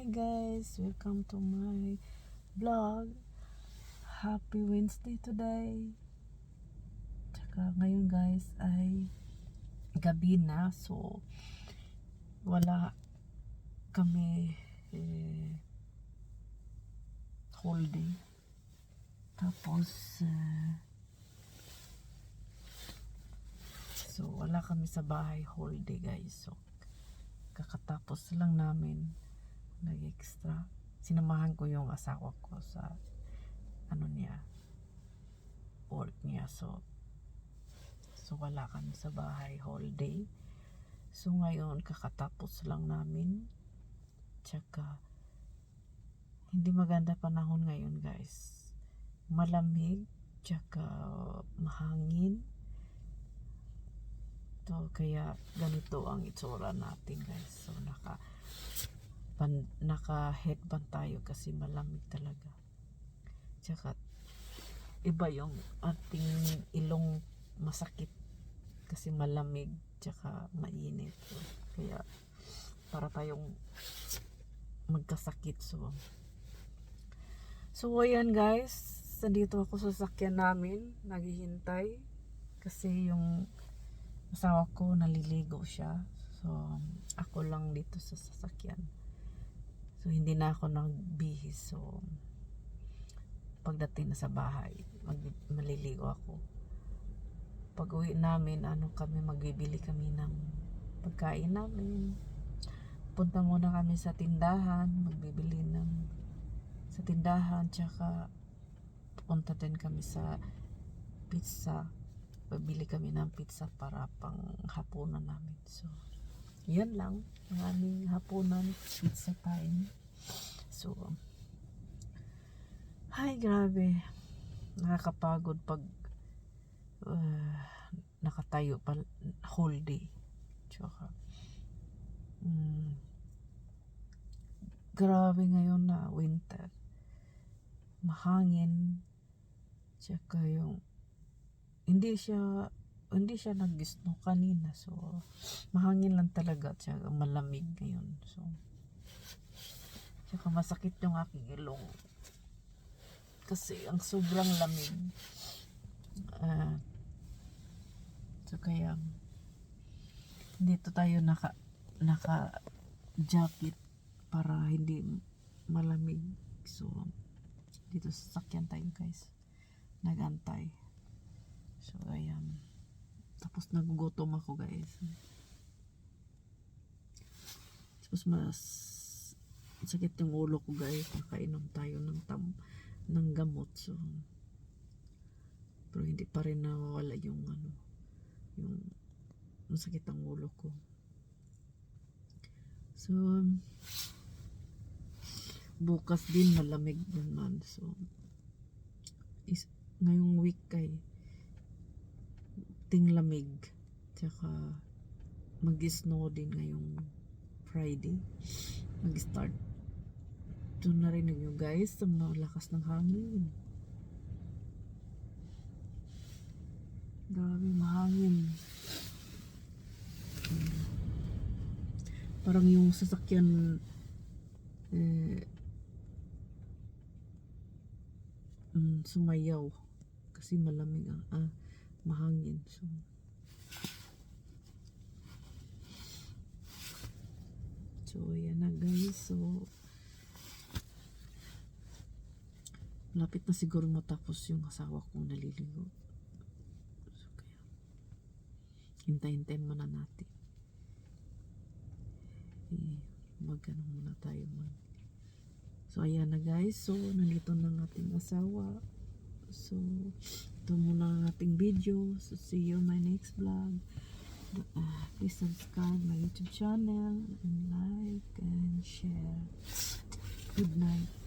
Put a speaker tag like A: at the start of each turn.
A: Hi guys, welcome to my vlog. Happy Wednesday today. Tsaka ngayon guys ay gabi na so wala kami eh, day. Tapos eh, so wala kami sa bahay whole day guys. So kakatapos lang namin nag-extra. Sinamahan ko yung asawa ko sa ano niya work niya. So so wala kami sa bahay whole day. So ngayon kakatapos lang namin. Tsaka hindi maganda panahon ngayon guys. Malamig tsaka mahangin. To kaya ganito ang itsura natin guys. So naka pan, naka headband tayo kasi malamig talaga. Tsaka iba yung ating ilong masakit kasi malamig tsaka mainit. So, kaya para tayong magkasakit. So, so ayan guys. Sa dito ako sa sakyan namin. Naghihintay. Kasi yung asawa ko naliligo siya. So, ako lang dito sa sasakyan. So, hindi na ako nagbihis. So, pagdating na sa bahay, mag, maliligo ako. Pag uwi namin, ano kami, magbibili kami ng pagkain namin. Punta muna kami sa tindahan, magbibili ng sa tindahan, tsaka punta din kami sa pizza. Babili kami ng pizza para pang hapunan namin. So, yan lang. Ang aming hapunan pizza time. So ay grabe. Nakakapagod pag uh, nakatayo pa whole day. Tsaka mm, grabe ngayon na winter. Mahangin. Tsaka yung hindi siya hindi siya nag-snow kanina. So, mahangin lang talaga. Tsaka malamig ngayon. So, tsaka masakit yung aking ilong. Kasi ang sobrang lamig. Uh, so, kaya dito tayo naka naka jacket para hindi malamig. So, dito sa sakyan tayo guys. Nagantay. So, ayan. Tapos nagugutom ako guys. Tapos mas sakit yung ulo ko guys. Nakainom tayo ng tam ng gamot. So, pero hindi pa rin nawawala yung ano yung masakit ang ulo ko. So, bukas din malamig naman. So, is, ngayong week kay ting lamig. Tsaka mag-snow din ngayong Friday. Mag-start. Ito narinig nyo guys, ang malakas ng hangin. Grabe, mahangin. Parang yung sasakyan eh, mm, sumayaw kasi malamig ang ah, mahangin. So, so yan na guys. So, lapit na siguro matapos yung asawa kong naliligo. So, kaya, hintay-hintayin muna natin. Eh, magano muna tayo mag So, ayan na guys. So, nandito na ng ating asawa. So, ito muna ang ating video. So, see you my next vlog. Uh, please subscribe my YouTube channel and like and share. Good night.